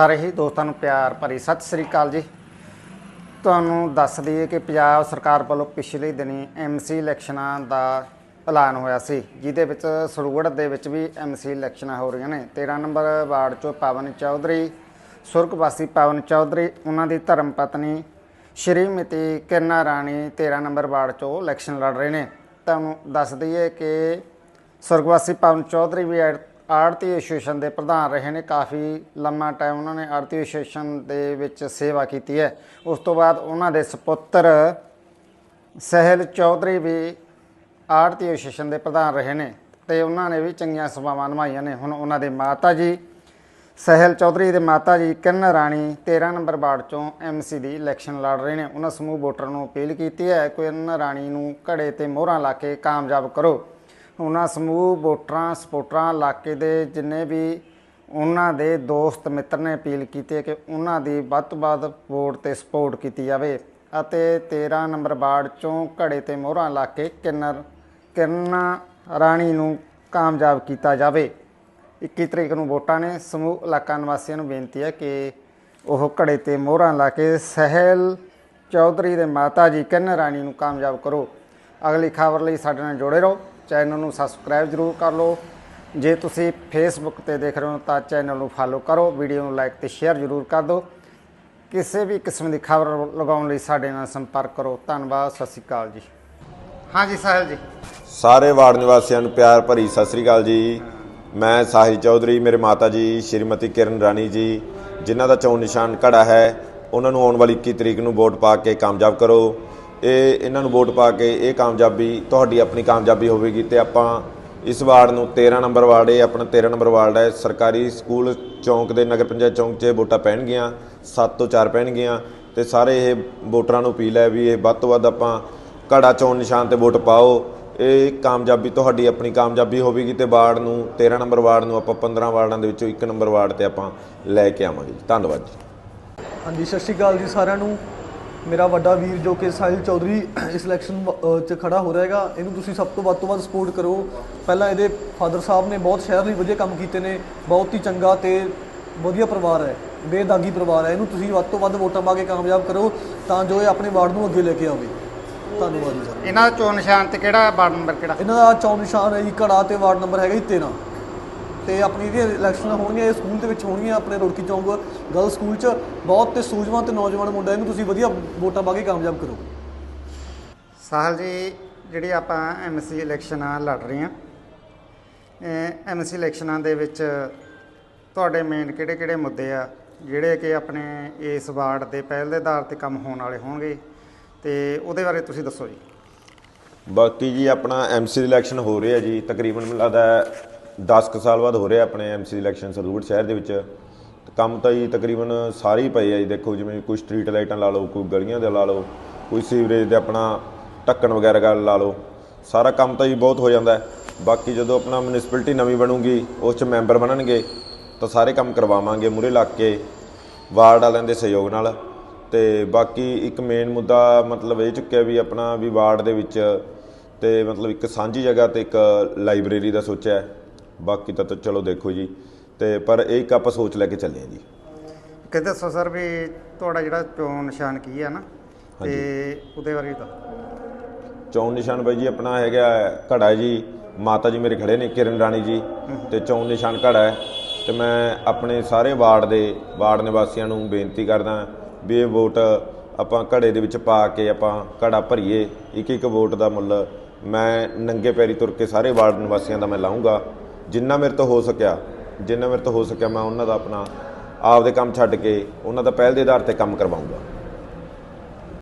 ਸਾਰੇ ਹੀ ਦੋਸਤਾਂ ਨੂੰ ਪਿਆਰ ਭਰੀ ਸਤਿ ਸ੍ਰੀ ਅਕਾਲ ਜੀ। ਤੁਹਾਨੂੰ ਦੱਸ ਦਈਏ ਕਿ ਪੰਜਾਬ ਸਰਕਾਰ ਵੱਲੋਂ ਪਿਛਲੇ ਦਿਨੀ ਐਮਸੀ ਇਲੈਕਸ਼ਨਾਂ ਦਾ ਐਲਾਨ ਹੋਇਆ ਸੀ, ਜਿਹਦੇ ਵਿੱਚ ਸਰੂਗੜ ਦੇ ਵਿੱਚ ਵੀ ਐਮਸੀ ਇਲੈਕਸ਼ਨਾਂ ਹੋ ਰਹੀਆਂ ਨੇ। 13 ਨੰਬਰ ਵਾਰਡ ਚੋਂ ਪਵਨ ਚੌਧਰੀ ਸੁਰਗਵਾਸੀ ਪਵਨ ਚੌਧਰੀ, ਉਹਨਾਂ ਦੀ ਧਰਮ ਪਤਨੀ ਸ਼੍ਰੀਮਤੀ ਕਿਰਨਾ ਰਾਣੀ 13 ਨੰਬਰ ਵਾਰਡ ਚੋਂ ਇਲੈਕਸ਼ਨ ਲੜ ਰਹੇ ਨੇ। ਤੁਹਾਨੂੰ ਦੱਸ ਦਈਏ ਕਿ ਸੁਰਗਵਾਸੀ ਪਵਨ ਚੌਧਰੀ ਵੀ ਐਡ- ਆੜਤੀ ਐਸੋਸੀਏਸ਼ਨ ਦੇ ਪ੍ਰਧਾਨ ਰਹੇ ਨੇ। ਕਾਫੀ ਲੰਮਾ ਟਾਈਮ ਉਹਨਾਂ ਨੇ ਆੜਤੀ ਐਸੋਸੀਏਸ਼ਨ ਦੇ ਵਿੱਚ ਸੇਵਾ ਕੀਤੀ ਹੈ। ਉਸ ਤੋਂ ਬਾਅਦ ਉਹਨਾਂ ਦੇ ਸੁਪੁੱਤਰ ਸਹਿਲ ਚੌਧਰੀ ਵੀ ਆੜਤੀ ਐਸੋਸੀਏਸ਼ਨ ਦੇ ਪ੍ਰਧਾਨ ਰਹੇ ਨੇ ਤੇ ਉਹਨਾਂ ਨੇ ਵੀ ਚੰਗੀਆਂ ਸੇਵਾਵਾਂ ਨਿਭਾਈਆਂ ਨੇ। ਹੁਣ ਉਹਨਾਂ ਦੇ ਮਾਤਾ ਜੀ ਸਹਿਲ ਚੌਧਰੀ ਦੇ ਮਾਤਾ ਜੀ ਕਿਰਨ ਰਾਣੀ 13 ਨੰਬਰ ਵਾਰਡ ਚੋਂ ਐਮਸੀ ਦੀ ਇਲੈਕਸ਼ਨ ਲੜ ਰਹੇ ਨੇ। ਉਹਨਾਂ ਸਮੂਹ ਵੋਟਰਾਂ ਨੂੰ ਅਪੀਲ ਕੀਤੀ ਹੈ ਕਿਰਨ ਰਾਣੀ ਨੂੰ ਘੜੇ ਤੇ ਮੋਹਰਾਂ ਲਾ ਕੇ ਕਾਮਯਾਬ ਕਰੋ। ਉਹਨਾਂ ਸਮੂਹ, ਵੋਟਰਾਂ ਸਪੋਰਟਰਾਂ ਇਲਾਕੇ ਦੇ ਜਿੰਨੇ ਵੀ ਉਹਨਾਂ ਦੇ ਦੋਸਤ, ਮਿੱਤਰ ਨੇ ਅਪੀਲ ਕੀਤੀ ਕਿ ਉਹਨਾਂ ਦੀ ਵੱਧ ਤੋਂ ਵੱਧ ਵੋਟ ਤੇ ਸਪੋਰਟ ਕੀਤੀ ਜਾਵੇ ਅਤੇ 13 ਨੰਬਰ ਵਾਰਡ ਚੋਂ ਘੜੇ ਤੇ ਮੋਹਰਾਂ ਲਾ ਕੇ ਕਿੰਨਰ, ਕਿਰਨ ਰਾਣੀ ਨੂੰ ਕਾਮਯਾਬ ਕੀਤਾ ਜਾਵੇ। 21 ਤਰੀਕ ਨੂੰ ਵੋਟਾਂ ਨੇ ਸਮੂਹ ਇਲਾਕਾ ਨਿਵਾਸੀਆਂ ਨੂੰ ਬੇਨਤੀ ਹੈ ਕਿ ਉਹ ਘੜੇ ਤੇ ਮੋਹਰਾਂ ਲਾ ਕੇ ਸਹਿਲ ਚੌਧਰੀ ਦੇ ਮਾਤਾ ਜੀ ਕਿਰਨ ਰਾਣੀ ਨੂੰ ਕਾਮਯਾਬ ਕਰੋ। ਅਗਲੀ ਖਬਰ ਲਈ ਸਾਡੇ ਨਾਲ ਜੁੜੇ ਰਹੋ। ਚੈਨਲ ਨੂੰ ਸਬਸਕ੍ਰਾਈਬ ਜ਼ਰੂਰ ਕਰ ਲਓ। ਜੇ ਤੁਸੀਂ ਫੇਸਬੁੱਕ ਤੇ ਦੇਖ ਰਹੇ ਹੋ ਤਾਂ ਚੈਨਲ ਨੂੰ ਫਾਲੋ ਕਰੋ ਵੀਡੀਓ ਨੂੰ ਲਾਈਕ ਤੇ ਸ਼ੇਅਰ ਜ਼ਰੂਰ ਕਰ ਦਿਓ। ਕਿਸੇ ਵੀ ਕਿਸਮ ਦੀ ਖਬਰ ਲਗਾਉਣ ਲਈ ਸਾਡੇ ਨਾਲ ਸੰਪਰਕ ਕਰੋ। ਧੰਨਵਾਦ, ਸਤਿ ਸ਼੍ਰੀ ਅਕਾਲ ਜੀ। ਹਾਂਜੀ ਸਾਹਿਲ ਜੀ। ਸਾਰੇ ਵਾਰਡ ਨਿਵਾਸੀਆਂ ਨੂੰ ਪਿਆਰ ਭਰੀ ਸਤਿ ਸ੍ਰੀ ਅਕਾਲ ਜੀ। ਮੈਂ ਸਾਹਿਲ ਚੌਧਰੀ, ਮੇਰੇ ਮਾਤਾ ਜੀ, ਸ਼੍ਰੀਮਤੀ ਕਿਰਨ ਰਾਣੀ ਜੀ, ਜਿਨ੍ਹਾਂ ਦਾ ਚੋਣ ਨਿਸ਼ਾਨ ਘੜਾ ਹੈ, ਉਹਨਾਂ ਨੂੰ ਆਉਣ ਵਾਲੀ 21 ਤਰੀਕ ਨੂੰ ਵੋਟ ਪਾ ਕੇ ਕਾਮਯਾਬ ਕਰੋ। ਇਹ ਇਹਨਾਂ ਨੂੰ ਵੋਟ ਪਾ ਕੇ ਇਹ ਕਾਮਯਾਬੀ ਤੁਹਾਡੀ ਆਪਣੀ ਕਾਮਯਾਬੀ ਹੋਵੇਗੀ ਤੇ ਆਪਾਂ ਇਸ ਵਾਰਡ ਨੂੰ 13 ਨੰਬਰ ਵਾਰਡ, ਇਹ ਆਪਣਾ 13 ਨੰਬਰ ਵਾਰਡ ਹੈ। ਸਰਕਾਰੀ ਸਕੂਲ ਚੌਂਕ ਦੇ ਨਗਰ ਪੰਚਾਇਤ ਚੌਂਕ 'ਚ ਵੋਟਾਂ ਪੈਣਗੀਆਂ 7 ਤੋਂ 4 ਪੈਣਗੀਆਂ ਤੇ ਸਾਰੇ ਇਹ ਵੋਟਰਾਂ ਨੂੰ ਅਪੀਲ ਹੈ ਵੀ ਇਹ ਵੱਧ ਤੋਂ ਵੱਧ ਆਪਾਂ ਘੜਾ ਚੋਣ ਨਿਸ਼ਾਨ ਤੇ ਵੋਟ ਪਾਓ। ਇਹ ਕਾਮਯਾਬੀ ਤੁਹਾਡੀ ਆਪਣੀ ਕਾਮਯਾਬੀ ਹੋਵੇਗੀ ਤੇ ਵਾਰਡ ਨੂੰ 13 ਨੰਬਰ ਵਾਰਡ ਨੂੰ ਆਪਾਂ 15 ਵਾਰਡਾਂ ਦੇ ਵਿੱਚੋਂ ਇੱਕ ਨੰਬਰ ਵਾਰਡ ਤੇ ਆਪਾਂ ਲੈ ਕੇ ਆਵਾਂਗੇ ਧੰਨਵਾਦ ਜੀ। ਹਾਂਜੀ, ਸਤਿ ਸ਼੍ਰੀ ਅਕਾਲ ਜੀ ਸਾਰਿਆਂ ਨੂੰ। ਮੇਰਾ ਵੱਡਾ ਵੀਰ ਜੋ ਕਿ ਸਾਹਿਲ ਚੌਧਰੀ ਇਸ ਇਲੈਕਸ਼ਨ 'ਚ ਖੜਾ ਹੋ ਰਿਹਾ ਹੈਗਾ ਇਹਨੂੰ ਤੁਸੀਂ ਸਭ ਤੋਂ ਵੱਧ ਤੋਂ ਵੱਧ ਸਪੋਰਟ ਕਰੋ। ਪਹਿਲਾਂ ਇਹਦੇ ਫਾਦਰ ਸਾਹਿਬ ਨੇ ਬਹੁਤ ਸ਼ਹਿਰ ਲਈ ਵਧੀਆ ਕੰਮ ਕੀਤੇ ਨੇ ਬਹੁਤ ਹੀ ਚੰਗਾ ਤੇ ਵਧੀਆ ਪਰਿਵਾਰ ਹੈ ਬੇਦਾਗੀ ਪਰਿਵਾਰ ਹੈ। ਇਹਨੂੰ ਤੁਸੀਂ ਵੱਧ ਤੋਂ ਵੱਧ ਵੋਟਾਂ ਪਾ ਕੇ ਕਾਮਯਾਬ ਕਰੋ ਤਾਂ ਜੋ ਇਹ ਆਪਣੇ ਵਾਰਡ ਨੂੰ ਅੱਗੇ ਲੈ ਕੇ ਆਵੇ। ਧੰਨਵਾਦ ਜੀ। ਸਰ ਇਹਨਾਂ ਦਾ ਚੋਣ ਨਿਸ਼ਾਨ ਤੇ ਕਿਹੜਾ ਵਾਰਡ ਨੰਬਰ ਕਿਹੜਾ? ਇਹਨਾਂ ਦਾ ਚੌਂ ਨਿਸ਼ਾਨ ਹੈ ਜੀ ਘੜਾ ਤੇ ਵਾਰਡ ਨੰਬਰ ਹੈਗਾ ਜੀ 13 ਤੇ ਆਪਣੀ ਜਿਹੜੀਆਂ ਇਲੈਕਸ਼ਨਾਂ ਹੋਣਗੀਆਂ ਇਹ ਸਕੂਲ ਦੇ ਵਿੱਚ ਹੋਣਗੀਆਂ ਆਪਣੇ ਰੋੜਕੀ ਚੌਂਕ ਗਰਲ ਸਕੂਲ 'ਚ। ਬਹੁਤ ਤੇ ਸੂਝਵਾਨ ਤੇ ਨੌਜਵਾਨ ਮੁੰਡਾ ਇਹਨੂੰ ਤੁਸੀਂ ਵਧੀਆ ਵੋਟਾਂ ਪਾ ਕੇ ਕਾਮਯਾਬ ਕਰੋ। ਸਾਹਿਲ ਜੀ ਜਿਹੜੀ ਆਪਾਂ ਐਮਸੀ ਇਲੈਕਸ਼ਨਾਂ ਲੜ ਰਹੇ ਹਾਂ ਐਮਸੀ ਇਲੈਕਸ਼ਨਾਂ ਦੇ ਵਿੱਚ ਤੁਹਾਡੇ ਮੇਨ ਕਿਹੜੇ ਕਿਹੜੇ ਮੁੱਦੇ ਆ ਜਿਹੜੇ ਕਿ ਆਪਣੇ ਇਸ ਵਾਰਡ ਦੇ ਪਹਿਲ ਦੇ ਆਧਾਰ ਤੇ ਕੰਮ ਹੋਣ ਵਾਲੇ ਹੋਣਗੇ? ਤੇ ਉਹਦੇ ਬਾਰੇ ਤੁਸੀਂ ਦੱਸੋ ਜੀ। ਬਾਕੀ ਜੀ ਆਪਣਾ ਐਮਸੀ ਦੀ ਇਲੈਕਸ਼ਨ ਹੋ ਰਿਹਾ ਜੀ ਤਕਰੀਬਨ ਮੈਨੂੰ ਲੱਗਦਾ ਹੈ 10 ਕੁ ਸਾਲ ਬਾਅਦ ਹੋ ਰਿਹਾ ਆਪਣੇ ਐਮਸੀ ਦੀ ਇਲੈਕਸ਼ਨ ਸਰਦੂਲ ਸ਼ਹਿਰ ਦੇ ਵਿੱਚ। ਕੰਮ ਤਾਂ ਜੀ ਤਕਰੀਬਨ ਸਾਰੇ ਹੀ ਪਏ ਆ ਜੀ। ਦੇਖੋ ਜਿਵੇਂ ਕੋਈ ਸਟਰੀਟ ਲਾਈਟਾਂ ਲਾ ਲਓ, ਕੋਈ ਗਲੀਆਂ ਦੇ ਲਾ ਲਓ, ਕੋਈ ਸੀਵਰੇਜ ਦੇ ਆਪਣਾ ਢੱਕਣ ਵਗੈਰਾ ਗੱਲ ਲਾ ਲਓ, ਸਾਰਾ ਕੰਮ ਤਾਂ ਜੀ ਬਹੁਤ ਹੋ ਜਾਂਦਾ ਬਾਕੀ ਜਦੋਂ ਆਪਣਾ ਮਿਊਨਿਸਪੈਲਿਟੀ ਨਵੀਂ ਬਣੂਗੀ, ਉਸ 'ਚ ਮੈਂਬਰ ਬਣਨਗੇ, ਤਾਂ ਸਾਰੇ ਕੰਮ ਕਰਵਾਵਾਂਗੇ ਮੂਰੇ ਲੱਗ ਕੇ, ਵਾਰਡ ਵਾਲਿਆਂ ਦੇ ਸਹਿਯੋਗ ਨਾਲ। ਤੇ ਬਾਕੀ ਇੱਕ ਮੇਨ ਮੁੱਦਾ ਮਤਲਬ ਇਹ ਚੁੱਕਿਆ ਵੀ ਆਪਣਾ ਵੀ ਵਾਰਡ ਦੇ ਵਿੱਚ ਤੇ ਮਤਲਬ ਇੱਕ ਸਾਂਝੀ ਜਗ੍ਹਾ ਤੇ ਇੱਕ ਲਾਇਬ੍ਰੇਰੀ ਦਾ ਸੋਚਿਆ ਬਾਕੀ ਤਾਂ ਤਾਂ ਚਲੋ ਦੇਖੋ ਜੀ। ਤੇ ਪਰ ਇਹ ਇੱਕ ਆਪਾਂ ਸੋਚ ਲੈ ਕੇ ਚੱਲੇ ਹਾਂ ਜੀ। ਕਿਤੇ ਦੱਸੋ ਸਰ ਵੀ ਤੁਹਾਡਾ ਜਿਹੜਾ ਚੋਣ ਨਿਸ਼ਾਨ ਕੀ ਹੈ ਨਾ ਤੇ ਉਹਦੇ ਬਾਰੇ ਤਾਂ ਚੌਣ ਨਿਸ਼ਾਨ ਬਾਈ ਜੀ ਆਪਣਾ ਹੈਗਾ ਘੜਾ ਹੈ ਜੀ। ਮਾਤਾ ਜੀ ਮੇਰੇ ਖੜੇ ਨੇ ਕਿਰਨ ਰਾਣੀ ਜੀ। ਤੇ ਚੌਣ ਨਿਸ਼ਾਨ ਘੜਾ ਹੈ। ਤੇ ਮੈਂ ਆਪਣੇ ਸਾਰੇ ਵਾਰਡ ਦੇ ਵਾਰਡ ਨਿਵਾਸੀਆਂ ਨੂੰ ਬੇਨਤੀ ਕਰਦਾ ਵੀ ਇਹ ਵੋਟ ਆਪਾਂ ਘੜੇ ਦੇ ਵਿੱਚ ਪਾ ਕੇ ਆਪਾਂ ਘੜਾ ਭਰੀਏ। ਇੱਕ ਇੱਕ ਵੋਟ ਦਾ ਮੁੱਲ ਮੈਂ ਨੰਗੇ ਪੈਰੀ ਤੁਰ ਕੇ ਸਾਰੇ ਵਾਰਡ ਨਿਵਾਸੀਆਂ ਦਾ ਮੈਂ ਲਾਉਂਗਾ ਜਿੰਨਾ ਮੇਰੇ ਤੋਂ ਹੋ ਸਕਿਆ, ਜਿੰਨਾ ਮੇਰੇ ਤੋਂ ਹੋ ਸਕਿਆ ਮੈਂ ਉਹਨਾਂ ਦਾ ਆਪਣਾ, ਆਪਦੇ ਕੰਮ ਛੱਡ ਕੇ ਉਹਨਾਂ ਦਾ ਪਹਿਲ ਦੇ ਆਧਾਰ ਤੇ ਕੰਮ ਕਰਵਾਉਂਗਾ।